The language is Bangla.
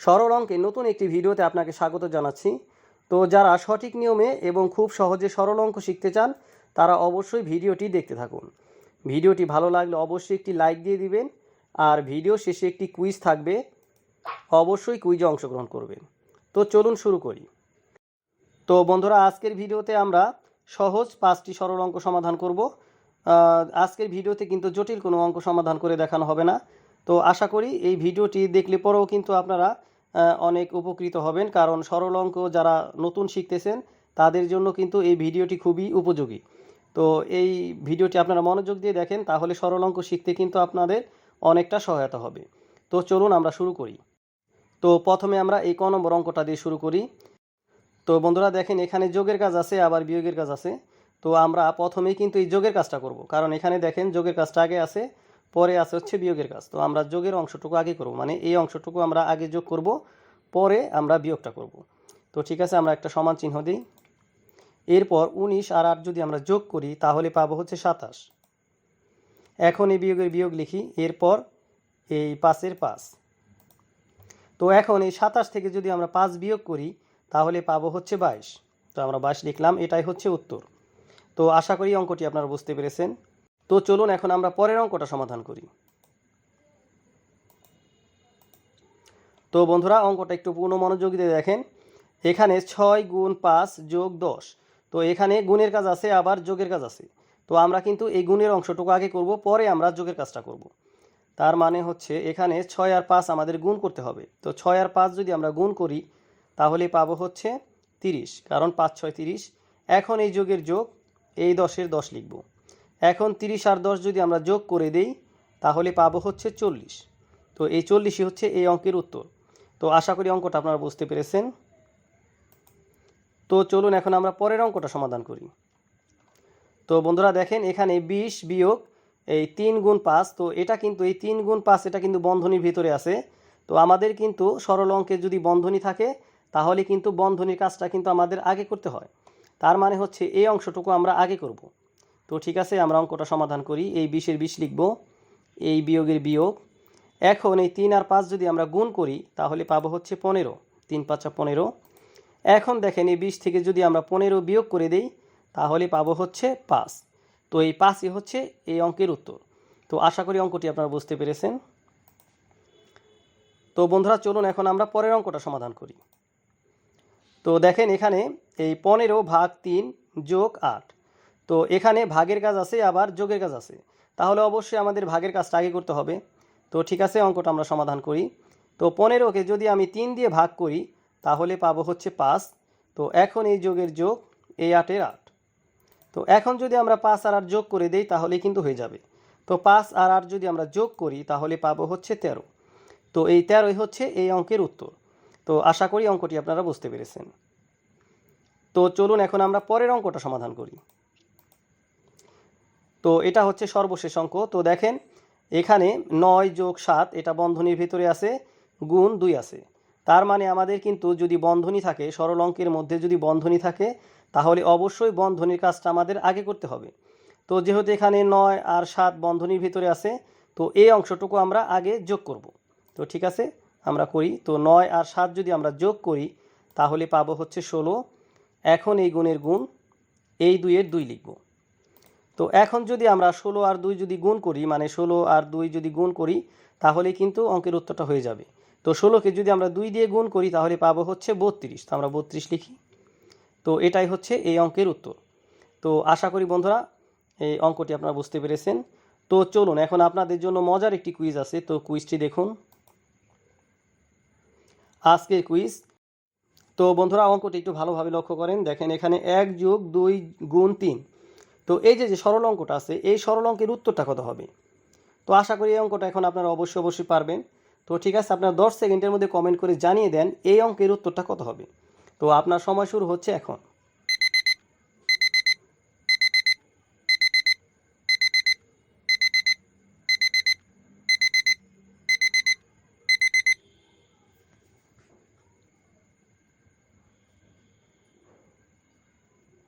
সরল অঙ্কের নতুন একটি ভিডিওতে আপনাকে স্বাগত জানাচ্ছি। তো যারা সঠিক নিয়মে এবং খুব সহজে সরল অঙ্ক শিখতে চান, তারা অবশ্যই ভিডিওটি দেখতে থাকুন। ভিডিওটি ভালো লাগলে অবশ্যই একটি লাইক দিয়ে দিবেন, আর ভিডিও শেষে একটি কুইজ থাকবে, অবশ্যই কুইজে অংশগ্রহণ করবেন। তো চলুন শুরু করি। তো বন্ধুরা, আজকের ভিডিওতে আমরা সহজ পাঁচটি সরল অঙ্ক সমাধান করব। আজকের ভিডিওতে কিন্তু জটিল কোনো অঙ্ক সমাধান করে দেখানো হবে না। তো আশা করি এই ভিডিওটি দেখলে পরেও কিন্তু আপনারা অনেক উপকৃত হবেন। কারণ সরল অঙ্ক যারা নতুন শিখতেছেন, তাদের জন্য কিন্তু এই ভিডিওটি খুবই উপযোগী। তো এই ভিডিওটি আপনারা মনোযোগ দিয়ে দেখেন, তাহলে সরল অঙ্ক শিখতে কিন্তু আপনাদের অনেকটা সহায়তা হবে। তো চলুন আমরা শুরু করি। তো প্রথমে আমরা এই ক নম্বর অঙ্কটা দিয়ে শুরু করি। তো বন্ধুরা দেখেন, এখানে যোগের কাজ আছে, আবার বিয়োগের কাজ আছে। তো আমরা প্রথমেই কিন্তু এই যোগের কাজটা করব। কারণ এখানে দেখেন, যোগের কাজটা আগে আছে। পরে আছে হচ্ছে বিয়োগের কাজ। তো আমরা যোগের অংশটুকু আগে করব মানে এই অংশটুকু আমরা আগে যোগ করব, পরে আমরা বিয়োগটা করব। তো ঠিক আছে, আমরা একটা সমান চিহ্ন দিই। এরপর উনিশ আর আট যদি আমরা যোগ করি, তাহলে পাবো হচ্ছে সাতাশ। এখন এই বিয়োগের বিয়োগ লিখি, এরপর এই পাঁচের পাঁচ। তো এখন এই সাতাশ থেকে যদি আমরা পাঁচ বিয়োগ করি, তাহলে পাবো হচ্ছে বাইশ। তো আমরা বাইশ লিখলাম, এটাই হচ্ছে উত্তর। তো আশা করি অঙ্কটি আপনারা বুঝতে পেরেছেন। তো চলুন এখন আমরা পরের অঙ্কটা সমাধান করি। তো বন্ধুরা, অঙ্কটা একটু পূর্ণ মনোযোগ দেখেন। এখানে ছয় গুণ পাঁচ যোগ দশ। তো এখানে গুণের কাজ আছে, আবার যোগের কাজ আছে। তো আমরা কিন্তু এই গুণের অংশটুকু আগে করব, পরে আমরা যোগের কাজটা করব। তার মানে হচ্ছে এখানে ছয় আর পাঁচ আমাদের গুণ করতে হবে। তো ছয় আর পাঁচ যদি আমরা গুণ করি, তাহলে পাবো হচ্ছে তিরিশ। কারণ পাঁচ, ছয়, তিরিশ। এখন এই যোগের যোগ, এই দশের দশ লিখব। এখন তিরিশ আর দশ যদি আমরা যোগ করে দেই, তাহলে পাবো হচ্ছে চল্লিশ। তো এই চল্লিশই হচ্ছে এই অঙ্কের উত্তর। তো আশা করি অঙ্কটা আপনারা বুঝতে পেরেছেন। তো চলুন এখন আমরা পরের অঙ্কটা সমাধান করি। তো বন্ধুরা দেখেন, এখানে বিশ বিয়োগ এই তিন গুণ পাঁচ, তো এটা কিন্তু এই তিন গুণ পাঁচ, এটা কিন্তু বন্ধনীর ভিতরে আছে। তো আমাদের কিন্তু সরল অঙ্কে যদি বন্ধনী থাকে, তাহলে কিন্তু বন্ধনীর কাজটা কিন্তু আমাদের আগে করতে হয়। তার মানে হচ্ছে এই অংশটুকু আমরা আগে করব। তো ঠিক আছে, আমরা অঙ্কটা সমাধান করি। এই বিশের বিশ লিখব, এই বিয়োগের বিয়োগ। এখন এই তিন আর পাঁচ যদি আমরা গুণ করি, তাহলে পাবো হচ্ছে পনেরো। তিন পাঁচা পনেরো। এখন দেখেন এই বিশ থেকে যদি আমরা পনেরো বিয়োগ করে দেই, তাহলে পাবো হচ্ছে পাঁচ। তো এই পাঁচই হচ্ছে এই অঙ্কের উত্তর। তো আশা করি অঙ্কটি আপনারা বুঝতে পেরেছেন। তো বন্ধুরা, চলুন এখন আমরা পরের অঙ্কটা সমাধান করি। তো দেখেন এখানে এই পনেরো ভাগ তিন যোগ আট। তো এখানে ভাগের কাজ আছে, আবার যোগের কাজ আছে। তাহলে অবশ্যই আমাদের ভাগের কাজটা আগে করতে হবে। তো ঠিক আছে, অঙ্কটা আমরা সমাধান করি। তো পনেরোকে যদি আমি তিন দিয়ে ভাগ করি, তাহলে পাবো হচ্ছে পাঁচ। তো এখন এই যোগের যোগ এই আটের আট। তো এখন যদি আমরা পাঁচ আর আট যোগ করে দেই, তাহলে কিন্তু হয়ে যাবে। তো পাঁচ আর আট যদি আমরা যোগ করি, তাহলে পাবো হচ্ছে তেরো। তো এই তেরোই হচ্ছে এই অঙ্কের উত্তর। তো আশা করি অঙ্কটি আপনারা বুঝতে পেরেছেন। তো চলুন এখন আমরা পরের অঙ্কটা সমাধান করি। তো এটা হচ্ছে সর্বশেষ অঙ্ক। তো দেখেন, এখানে নয় যোগ সাত, এটা বন্ধনীর ভিতরে আছে, গুণ দুই আছে। তার মানে আমাদের কিন্তু যদি বন্ধনী থাকে, সরল অঙ্কের মধ্যে যদি বন্ধনী থাকে, তাহলে অবশ্যই বন্ধনীর কাজটা আমাদের আগে করতে হবে। তো যেহেতু এখানে নয় আর সাত বন্ধনীর ভিতরে আছে, তো এই অংশটুকু আমরা আগে যোগ করব। তো ঠিক আছে, আমরা করি। তো নয় আর সাত যদি আমরা যোগ করি, তাহলে পাবো হচ্ছে ষোলো। এখন এই গুণের গুণ, এই দুইয়ের দুই লিখব। তো এখন যদি আমরা ষোলো আর দুই যদি গুণ করি মানে ষোলো আর দুই যদি গুণ করি, তাহলে কিন্তু অঙ্কের উত্তরটা হয়ে যাবে। তো ষোলোকে যদি আমরা দুই দিয়ে গুণ করি, তাহলে পাবো হচ্ছে বত্রিশ। তো আমরা বত্রিশ লিখি। তো এটাই হচ্ছে এই অঙ্কের উত্তর। তো আশা করি বন্ধুরা, এই অঙ্কটি আপনারা বুঝতে পেরেছেন। তো চলুন, এখন আপনাদের জন্য মজার একটি কুইজ আছে। তো কুইজটি দেখুন। আজকের কুইজ তো বন্ধুরা, অঙ্কটি একটু ভালোভাবে লক্ষ্য করেন। দেখেন এখানে এক যোগ দুই গুণ তিন। তো এই যে যে সরল অঙ্কটা আছে, এই সরল অঙ্কের উত্তরটা কত হবে? তো আশা করি এই অঙ্কটা এখন আপনারা অবশ্যই অবশ্যই পারবেন। তো ঠিক আছে, আপনারা দশ সেকেন্ডের মধ্যে কমেন্ট করে জানিয়ে দেন এই অঙ্কের উত্তরটা কত হবে। তো আপনার সময় শুরু হচ্ছে এখন।